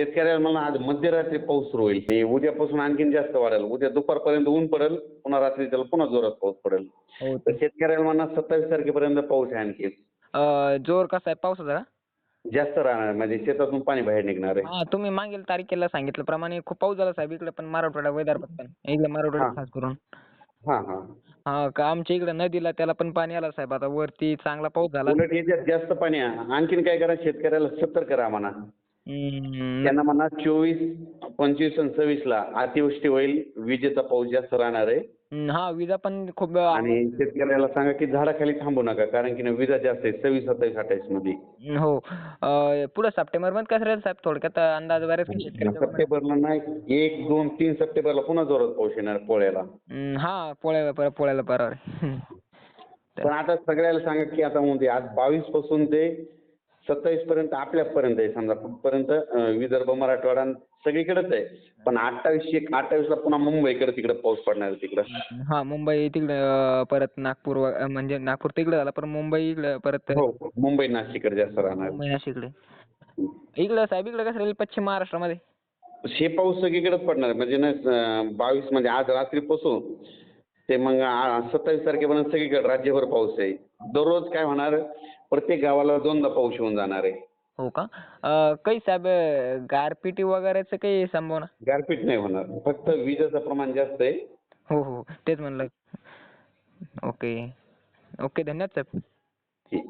शेतकऱ्याला मला आज मध्यरात्री पाऊस सुरू होईल. हे उद्यापासून आणखीन जास्त वाढेल. उद्या दुपारपर्यंत ऊन पडेल पुन्हा रात्री त्याला पुन्हा जोरात पाऊस पडेल. हो तर शेतकऱ्याला म्हणा सत्तावीस तारखेपर्यंत पाऊस आहे आणखी अं, जोर कसा आहे? पावसाचा? का जास्त राहणार म्हणजे शेतातून पाणी बाहेर निघणार आहे. हा तुम्ही मागील तारखेला सांगितल्याप्रमाणे खूप पाऊस झाला साहेब इकडे पण मराठवाडा विदर्भात पण इकडे मराठवाडा हा. खास करून. हा हा. हा का आमच्या इकडे नदीला त्याला पण पाणी आलं साहेब. आता वरती चांगला पाऊस झाला. उलट याच्यात जास्त पाणी आहे. आणखीन काय करा शेतकऱ्याला सत्तर करा म्हणा. त्यांना म्हणा चोवीस पंचवीस आणि सव्वीस ला अतिवृष्टी होईल विजेचा पाऊस जास्त राहणार आहे. हा विजा पण खूप आणि शेतकऱ्याला सांगा की झाडाखाली थांबू नका कारण की ना विजा जास्त आहे सव्वीस सत्तावीस अठ्ठावीसमध्ये. हो. पुढं सप्टेंबरमध्ये कसं राहील साहेब? थोडक्यात अंदाज बरेच सप्टेंबरला नाही एक दोन तीन सप्टेंबरला पुन्हा जोरात पाऊस येणार पोळ्याला. हा पोळ्याला पोळ्याला बरोबर. पण आता सगळ्याला सांगा की आता म्हणजे आज बावीसपासून ते सत्तावीस पर्यंत आपल्यापर्यंत आहे. समजा कुठपर्यंत विदर्भ मराठवाडा सगळीकडेच आहे. पण अठ्ठावीस एक अठ्ठावीसला पुन्हा मुंबईकडे तिकडे पाऊस पडणार आहे तिकडं. हा मुंबई तिकडे परत नागपूर व- म्हणजे नागपूर तिकडे झाला पण मुंबई इकडे परत हो मुंबई नाशिककडे जास्त राहणार. मुंबई नाशिकडे इकडे साहेब इकडे कसं राहील पश्चिम महाराष्ट्रामध्ये? हे पाऊस सगळीकडेच पडणार आहे. म्हणजे ना बावीस म्हणजे आज रात्रीपासून ते मग सत्तावीस तारखेपर्यंत सगळीकडे राज्यभर पाऊस आहे. दररोज काय होणार? प्रत्येक गावाला दोनदा पाऊस येऊन जाणार आहे. हो का? अं, काही साहेब अं, गारपिटी वगैरेचं काही संभावना? गारपीट नाही होणार. फक्त विजेचं प्रमाण जास्त आहे. हो हो. तेच म्हणलं. ओके. ओके धन्यवाद साहेब. ठीक.